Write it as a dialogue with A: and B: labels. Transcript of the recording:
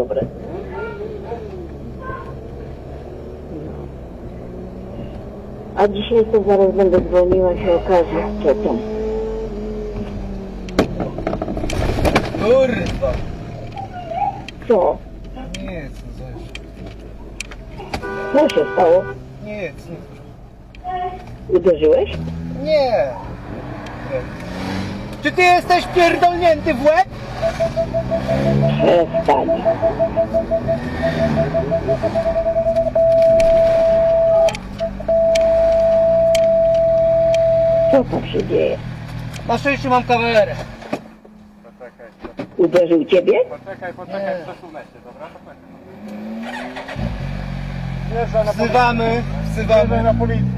A: dobre. A dzisiaj to zaraz będę dzwoniła się okaże, co tam.
B: Kurwa!
A: Co?
B: Nic, no coś.
A: Co się stało?
B: Nic, nic.
A: Uderzyłeś?
B: Nie! Nie. Czy ty jesteś pierdolnięty w łeb?
A: Przestań. Co tam się dzieje?
B: Na szczęście mam kamerę.
C: Poczekaj,
A: Uderzył ciebie?
C: poczekaj, poczekaj,
B: Nie.
C: przesunę się, dobra? Poczekaj.
B: Wzywamy, wzywamy
C: na policję.